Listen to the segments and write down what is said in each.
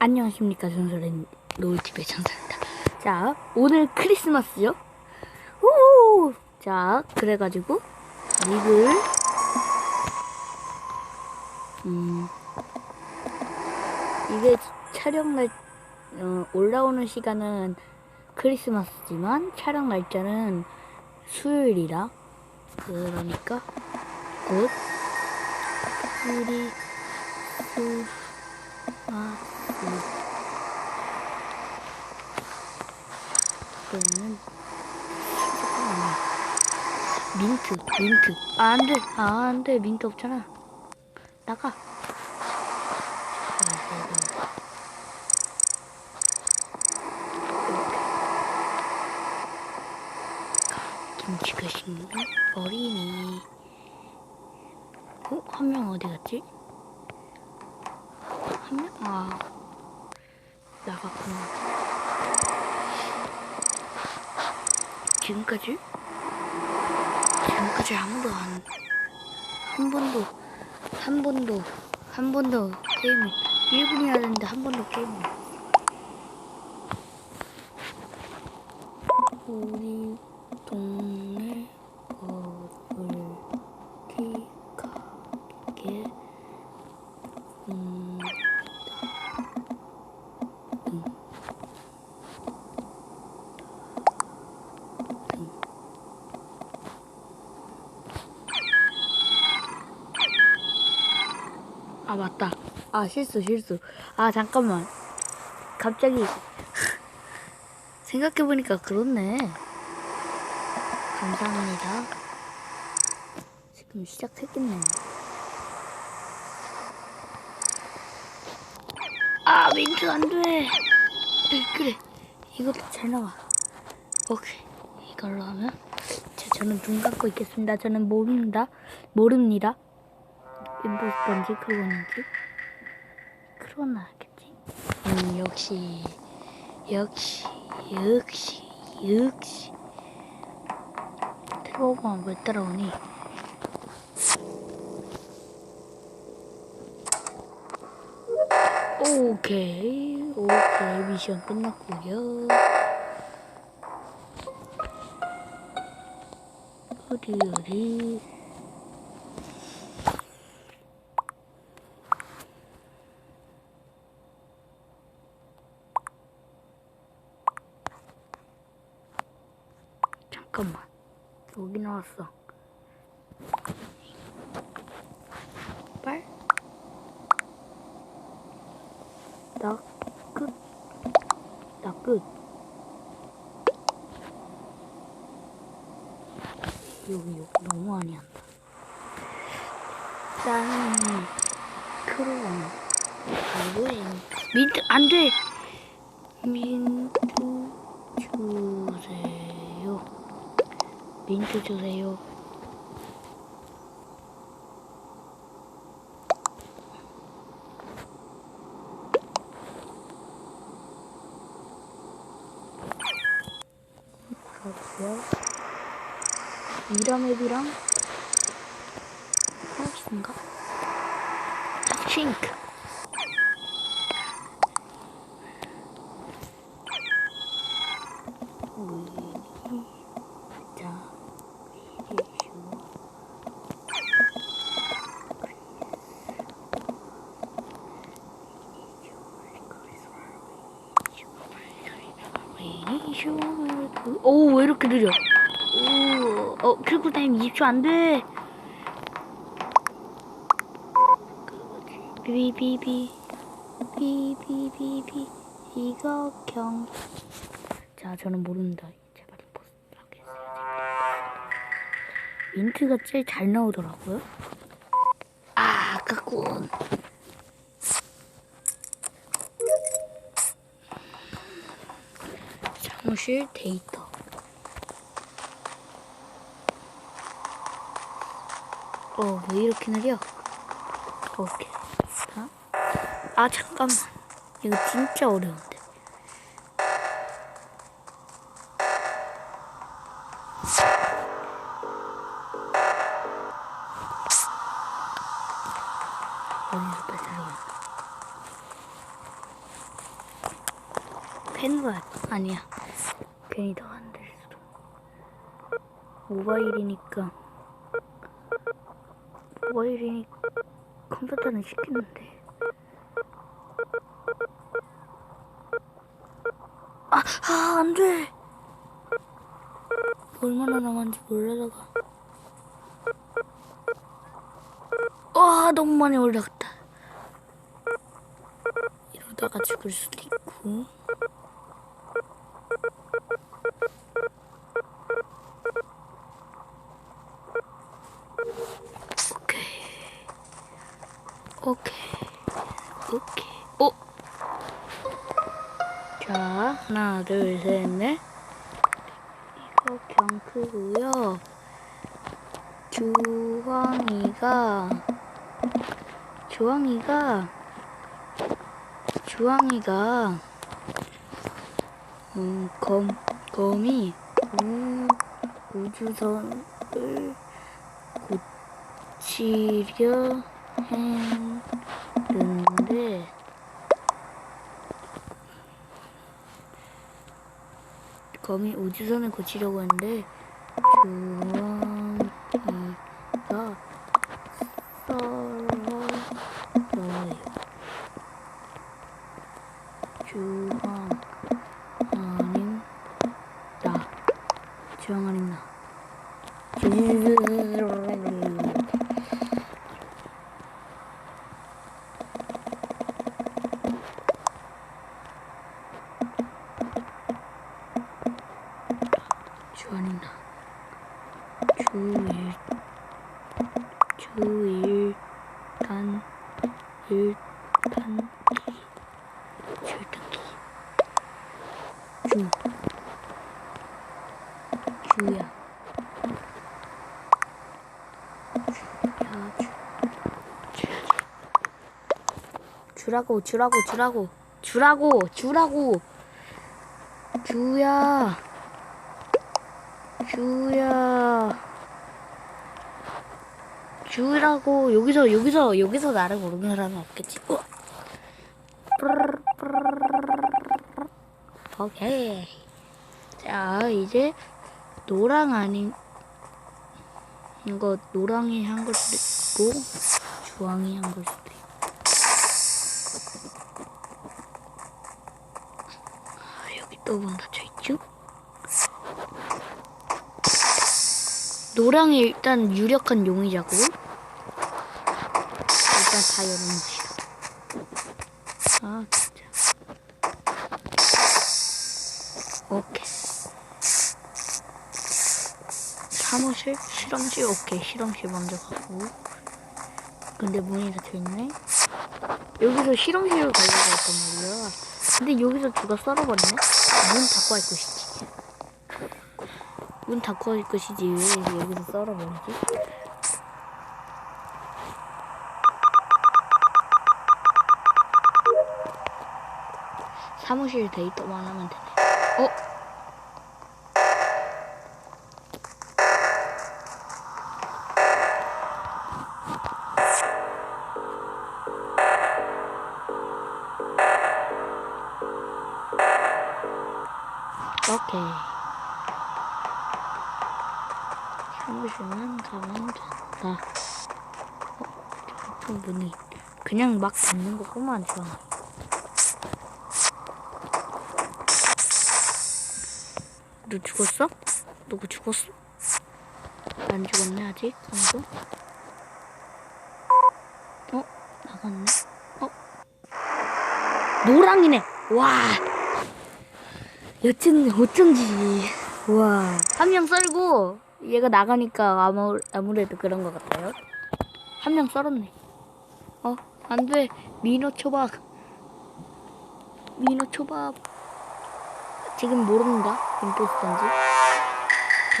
안녕하십니까 전설의 노을집의 전설입니다. 자 오늘 크리스마스요. 오! 자 그래가지고 립을 음 이게 촬영 날 어, 올라오는 시간은 크리스마스지만 촬영 날짜는 수요일이라 그러니까 곧 크리스마스 그러면. 민트 민트 아, 안돼 아, 안돼 민트 없잖아 나가 김치가 씹는 어린이 어? 한 명 어디 갔지? 한 명? 아 나갔구나 지금까지? 지금까지 아무도 안, 한 번도, 한 번도, 한 번도 게임을, 1분이나 됐는데 한 번도 게임을. 우리 동네 버블티 가게, 음, 음. 아 맞다. 아 실수 실수. 아 잠깐만. 갑자기 생각해보니까 그렇네. 감사합니다. 지금 시작했겠네. 아 민트 안 돼. 그래 이것도 잘 나와. 오케이 이걸로 하면 자 저는 눈 감고 있겠습니다. 저는 모릅니다. 모릅니다. 이게 뭔지 그건지 그러나겠지 음 역시 역시 역시 역시. 태호가 왜 따라오니. 오케이 오케이. 미션 끝났고요. 어디 어디 잠깐만 여기 나왔어 빨? 나 끝. 나 끝. 여기 여기 너무 많이 한다. 짠. 크로원. 이거엔 민트 안 돼. 민트 주세요. 민트 주세요. 그렇고요. 미라맵이랑 하우스인가? 싱크. 우리 자 위리슈 오, 왜 이렇게 느려? 오, 어, 킬쿨 타임 20초 안 돼. 비비비, 비비비비, 이거 경. 자, 저는 모릅니다. 제발 임포스트 하겠어요. 민트가 제일 잘 나오더라고요. 아, 아깝군. 사무실 데이터. 어, 왜 이렇게 느려? 오케이. 자. 아, 잠깐만. 이거 진짜 어려운데. 어디서 했나? 펜과 아니야. 괜히 더안될 수도. 모바일이니까. 모바일이니 컴퓨터는 시키는데. 아, 아, 안 돼! 얼마나 남았는지 몰라다가. 와, 너무 많이 올라갔다. 이러다가 죽을 수도 있고. 오케이. 오케이. 오케이. 오! 자, 하나, 둘, 셋, 넷. 이거 경크고요. 주황이가 주황이가 주황이가 음, 검 검이 우, 우주선을 고치려 했는데 검이 우주선을 고치려고 했는데 주황이가 썰어요. 주황 아닙니다. 주황 아닙니다. 주황입니다. 주일. 주일 단. 일 단 기 줄단기. 주. 주야. 주야 주 주라고 주라고 주라고. 주라고 주라고. 주야 주야 주라고 여기서 여기서 여기서 나를 모르는 사람은 없겠지. 우와. 오케이. 자 이제 노랑 아닌 이거 노랑이 한 걸 수도 있고 주황이 한 걸 수도 있고. 아, 여기 또 문 닫혀 있죠? 노랑이 일단 유력한 용의자고. 일단 다 열어놓으시오 아 진짜. 오케이. 사무실? 실험실? 오케이. 실험실 먼저 가고. 근데 문이 닫혀있네. 여기서 실험실을 가려고 했단 말이야. 근데 여기서 누가 썰어버리네 문 닫고 할 것이지 문 닫고 할 것이지 왜 여기서 썰어버리지? 사무실 데이터만 하면 되네. 어? 오케이. 사무실만 가면 된다. 어? 저 문이 그냥 막 닫는 거구만, 저. 너 죽었어? 누구 죽었어? 안 죽었네 아직 아무도? 어? 나갔네? 어? 노랑이네! 와! 여튼 어쩐지 와. 한 명 썰고 얘가 나가니까 아무, 아무래도 그런 것 같아요. 한 명 썰었네. 어? 안돼. 민호 초밥. 민호 초밥. 지금 모른다? 임포스터인지?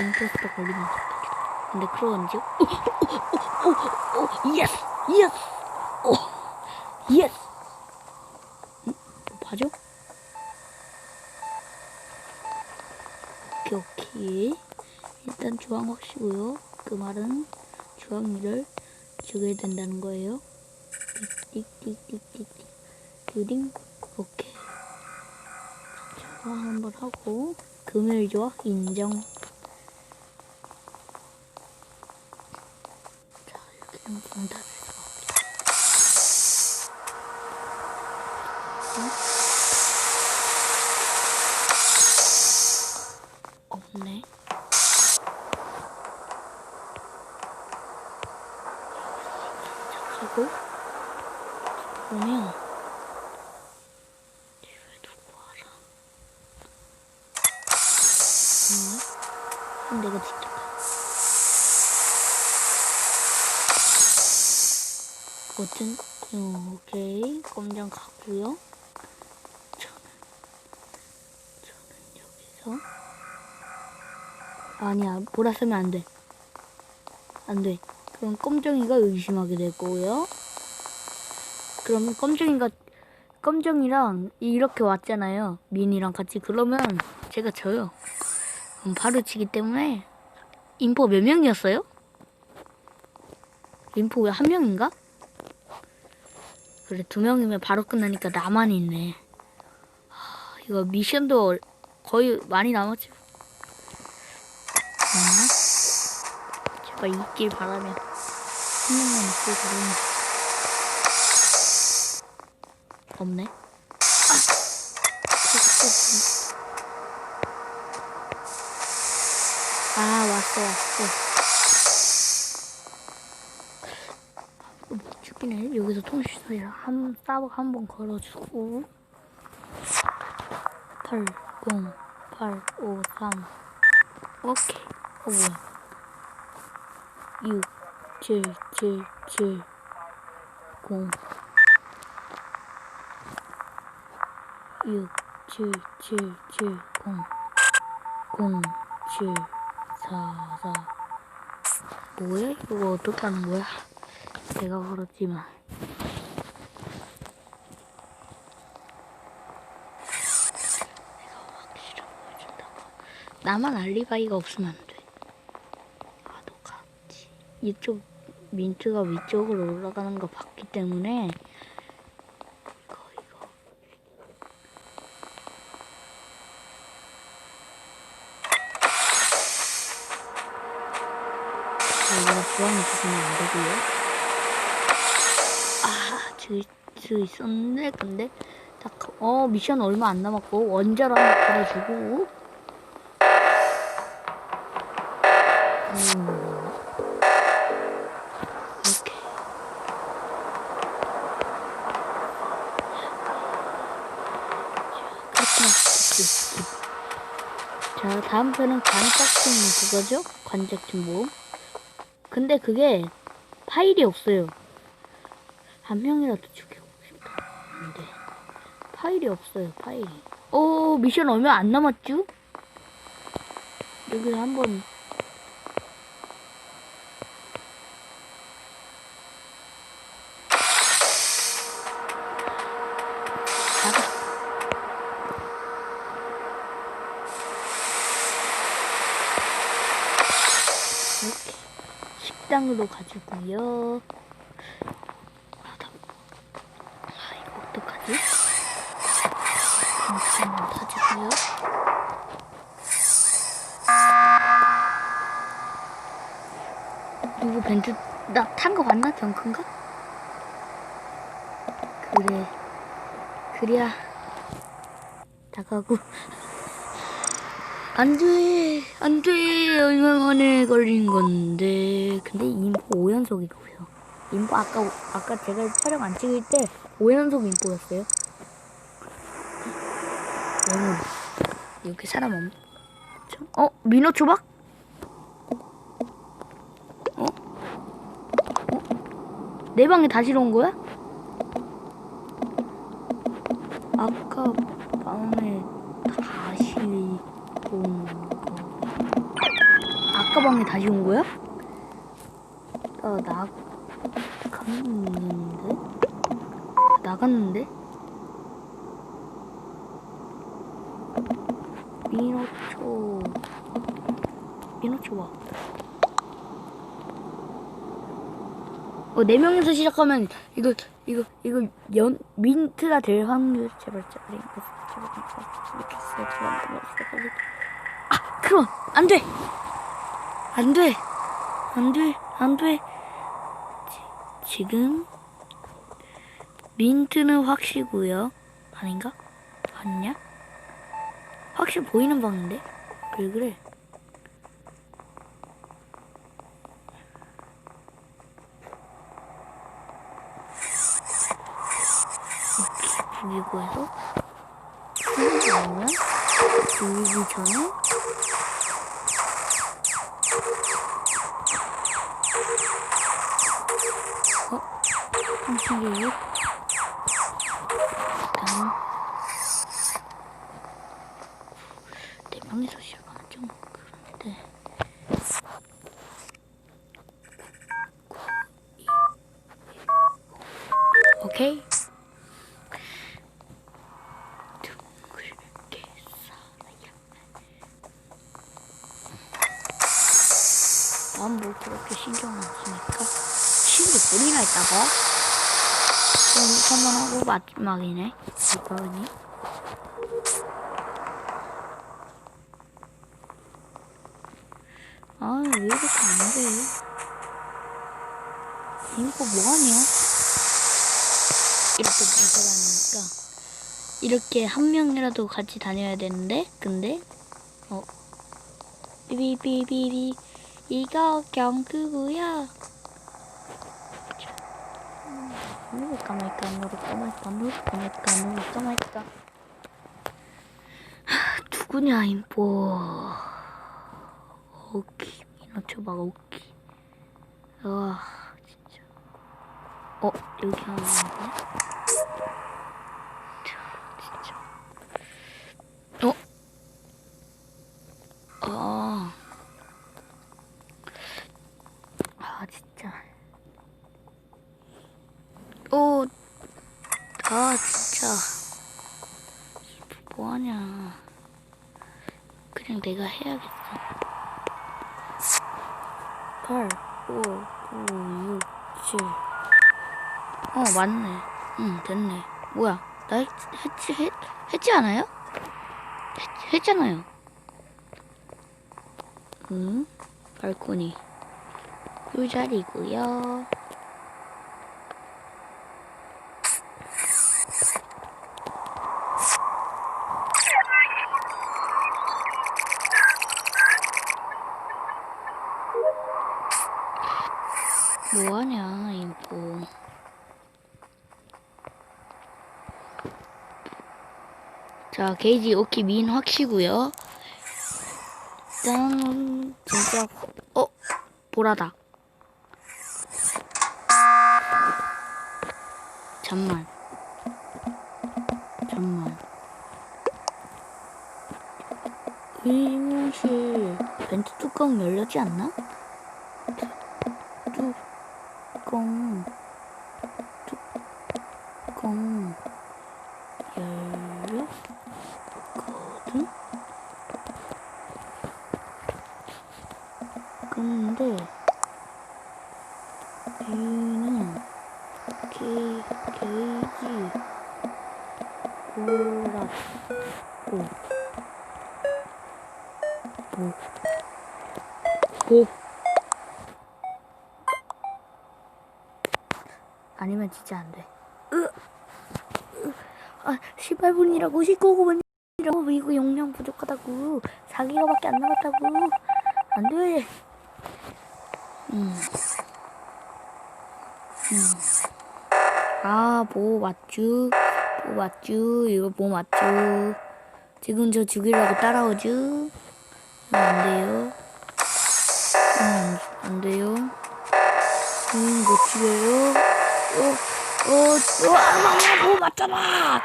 임포스터 걸리면 좋겠다 근데 그러는지 오오 오 오 예스 예스 오 예스 응? 뭐 봐줘. 오케이 오케이 일단 주황 확시고요. 그 말은 주황이를 죽여야 된다는 거예요. 띡띡띡띡띡 듀딩 오케이. 한번 하고 금요일 좋아 인정. 자 여기는 문 닫을 수가 없죠. 없네. 하고 보면 집에 누구 알아? 응? 그럼 내가. 어쨌든 어, 오케이 검정 가고요. 저는 저는 여기서 아니야 몰았으면 안 돼. 안 돼. 그럼 껌정이가 의심하게 될 거고요. 그러면 껌정이가 껌정이랑 이렇게 왔잖아요. 민이랑 같이 그러면 제가 져요. 그럼 바로 치기 때문에 인포 몇 명이었어요? 인포 왜 한 명인가? 그래 두 명이면 바로 끝나니까 나만 있네. 하, 이거 미션도 얼- 거의 많이 남았지. 아, 제발 있길 바라며. 한 명만 있길 바라며. 없네. 아! 됐어. 아, 왔어, 왔어. 죽이네. 여기서 통신소리를 한, 싸박 한번 걸어주고. 8, 0, 8, 5, 3. 오케이. 어, 뭐야. 6, 7, 7, 7, 0. 6, 7, 7, 7, 0. 0, 7, 4, 4. 뭐야? 이거 어떻게 하는 거야? 내가 걸었지만. 내가 확실히 보여준다고. 나만 알리바이가 없으면 안 돼. 나도 같이. 이쪽 민트가 위쪽으로 올라가는 거 봤기 때문에 이거 이거 여기다 주시면 안 되고요. 아, 줄수 있었는데 근데 딱 어 미션 얼마 안 남았고 원자로 한번 걸어주고 음. 이렇게 자 다음 편은 관짝증 그거죠? 관짝증 모음 근데 그게 파일이 없어요. 한 명이라도 죽여보고 싶다. 안돼 파일이 없어요 파일이. 오 미션 얼마 안 남았죠? 여기서 한번 식당으로 가지고요. 아, 나, 아 이거 어떡하지? 잠시만 타주고요. 누구 벤츠 나탄 거 맞나 경큰가? 그래 그래야 나가고 안 돼 안 돼 얼마 만에 걸린 건데 근데 인포 5연속이고요 인포 아까 아까 제가 촬영 안 찍을 때 5연속 인포였어요 너무 여기 사람 없죠? 어 민호 초박? 어? 어? 내 방에 다시 온 거야? 아까 방에 다시 아까 방에 다시 온 거야? 나 나갔는데? 나갔는데? 민호초 민호초 와. 어, 네 명이서 시작하면 이거 이거 이거 연 민트가 될 확률 제발 제발 이거 제발 제발 이렇게 있어요 제발 제발 제발 아 그럼 안돼. 안돼. 안돼. 안돼. 지금 민트는 확시고요. 아닌가? 아니냐? 확실 보이는 방인데? 왜 그래? 죽이고 해서 죽이기 전에 36 다음 대방에서 시작하면 좀 그런데 9 2 1 오케이 난뭐 그렇게 신경 안 쓰니까? 16분이나 있다고? 한번 하고 마지막이네. 이거니? 아 왜 이렇게 안 돼? 이거 뭐하냐? 이렇게 돌아다니니까. 이렇게 한 명이라도 같이 다녀야 되는데? 근데? 어. 비비비비비. 이거 경크구야 누를까 말까 누를까? 말까 누를까? 말까 누를까 말까? 하, 누구냐 임보 오키. 미노초바 오키. 와 진짜. 어 여기 하나 있네 진짜 어? 아. 아, 진짜. 오. 아, 진짜. 뭐하냐. 그냥 내가 해야겠어. 8, 5, 9, 6, 7. 어, 맞네. 응, 됐네. 뭐야. 나 했, 했지, 했, 했지 않아요? 했, 했잖아요. 응? 발코니. 꿀자리고요. 뭐하냐, 인포. 자, 게이지 오키 민 확시고요. 일단 진짜 어 보라다. 잠만. 잠만. 의무실 벤트 뚜껑 열렸지 않나? 뚜껑 뚜껑 열렸거든? 근데 얘는 게, 게이지 보라고. 보, 보 아니면 진짜 안 돼. 으, 으, 아, 18분이라고 19분이라고 이거 용량 부족하다고. 4기가밖에 안 남았다고. 안 돼. 음. 음. 아, 뭐 맞쥬? 뭐 맞쥬? 이거 뭐 맞쥬? 지금 저 죽이려고 따라오쥬? 음, 안 돼요. 음, 안 돼요. 음, 못 죽여요. 어, 어, 어, 아, 뭐 맞잖아!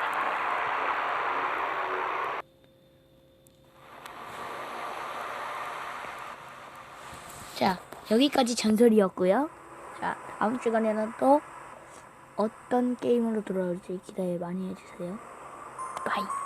자, 여기까지 전설이었고요. 자, 다음 시간에는 또 어떤 게임으로 돌아올지 기대 많이 해주세요. 바이.